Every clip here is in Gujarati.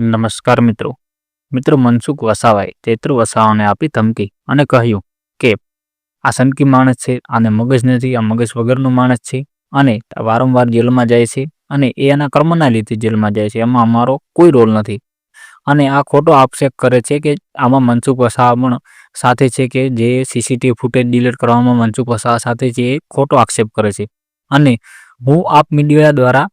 નમસ્કાર મિત્રો. મિત્રો મનસુખ વસાવાએ ચૈત્ર વસાવાને આપી ધમકી અને કહ્યું કે, આ સનકી માણસ છે, આને મગજ નથી, આ મગજ વગરનું માણસ છે અને વારંવાર જેલમાં જાય છે અને એ એના કર્મના લીધે જેલમાં જાય છે. એમાં અમારો કોઈ રોલ નથી. અને આ ખોટો આક્ષેપ કરે છે કે, આમાં મનસુખ વસાવા પણ સાથે છે કે જે સીસીટીવી ફૂટેજ ડિલીટ કરવામાં મનસુખ વસાવા સાથે છે એ ખોટો આક્ષેપ કરે છે. અને હું આપ મીડિયા દ્વારા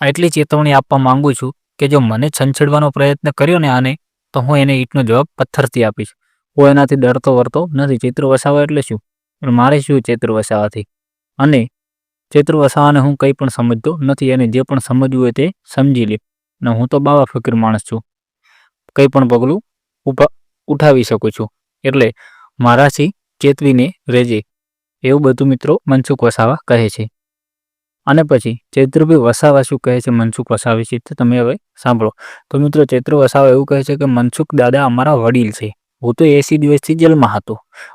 એટલી ચેતવણી આપવા માંગુ છું કે જો મને છંછેડવાનો પ્રયત્ન કર્યો ને આને, તો હું એને ઈંટનો જવાબ પથ્થરથી આપીશ. હું એનાથી ડરતો વરતો નથી. ચિત્ર વસાવા એટલે શું? પણ મારે શું ચૈત્ર વસાવાથી? અને ચિત્ર વસાવાને હું કંઈ પણ સમજતો નથી. અને જે પણ સમજવું હોય તે સમજી લે. અને હું તો બાવા ફકીર માણસ છું. કંઈ પણ પગલું ઉઠાવી શકું છું. એટલે મારાથી ચેતવીને રહેજે. એવું બધું મિત્રો મનસુખ વસાવા કહે છે. અને પછી ચૈત્રભાઈ વસાવા શું કહે છે, મનસુખ વસાવે છે, તો તમે હવે સાંભળો. તો મિત્રો ચૈત્ર વસાવા એવું કહે છે કે મનસુખ દાદા અમારા વડીલ છે. હું તો એસી દિવસથી જેલમાં હતો.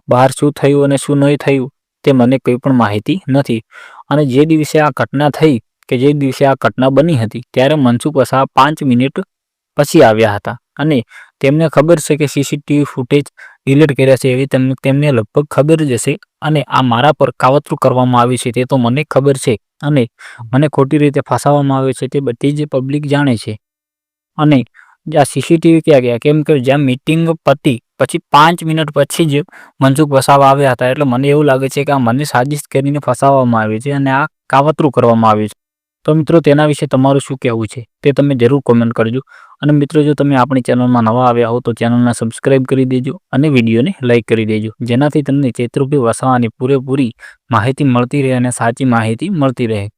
બહાર શું થયું અને શું નહીં થયું તે મને કંઈ પણ માહિતી નથી. અને જે દિવસે આ ઘટના થઈ કે જે દિવસે આ ઘટના બની હતી, ત્યારે મનસુખ વસાવા પાંચ મિનિટ પછી આવ્યા હતા. અને તેમને ખબર છે કે સીસીટીવી ફૂટેજ ડિલીટ કર્યા છે એવી તેમને તેમને લગભગ ખબર જ હશે અને આ મારા પર કાવતરું કરવામાં આવી છે તે તો મને ખબર છે અને મને ખોટી રીતે ફસાવવામાં આવે છે તે બધી જ પબ્લિક જાણે છે. અને આ સીસીટીવી ક્યાં ગયા? કેમ કે જ્યાં મિટિંગ પતી, પછી પાંચ મિનિટ પછી જ મનસુખ ફસાવા આવ્યા હતા એટલે મને એવું લાગે છે કે આ મને સાજિશ કરીને ફસાવવામાં આવી છે અને આ કાવતરું કરવામાં આવ્યું છે. તો મિત્રો, તેના વિશે તમારું શું કહેવું છે તે તમે જરૂર કોમેન્ટ કરજો. અને મિત્રો, જો તમે આપણી ચેનલમાં નવા આવ્યા હો તો ચેનલને સબસ્ક્રાઇબ કરી દેજો અને વિડીયોને લાઇક કરી દેજો. જેનાથી તમને ચેતરૂપી વસાવાની પૂરેપૂરી માહિતી મળતી રહે અને સાચી માહિતી મળતી રહે.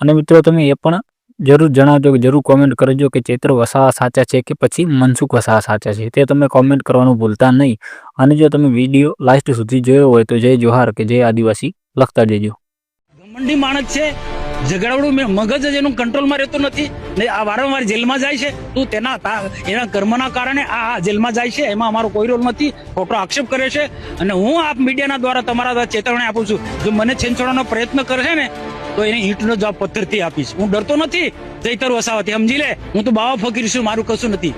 અને મિત્રો, તમે એ પણ જરૂર જણાવજો કે જરૂર કોમેન્ટ કરજો કે ચેત્ર વસાવા સાચા છે કે પછી મનસુખ વસાવા સાચા છે. તે તમે કોમેન્ટ કરવાનું ભૂલતા નહીં. અને જો તમે વીડિયો લાસ્ટ સુધી જોયો હોય તો જય જોહાર કે જય આદિવાસી લખતા જજો. મંડી માણસ છે. ઝઘડાવડું મેં મગજ જ એનું કંટ્રોલમાં રહેતું નથી. ને આ વારંવાર જેલમાં જાય છે. તું તેના એના કર્મના કારણે આ જેલમાં જાય છે. એમાં અમારો કોઈ રોલ નથી. ખોટો આક્ષેપ કરે છે. અને હું આપ મીડિયાના દ્વારા તમારા દ્વારા ચેતવણી આપું છું. જો મને છેંચવાનો પ્રયત્ન કરશે ને, તો એને ઈંટનો જવાબ પથ્થરથી આપીશ. હું ડરતો નથી. ચૈતર વસાવાથી. સમજી લે. હું તો બાવા ફકીર છું. મારું કશું નથી.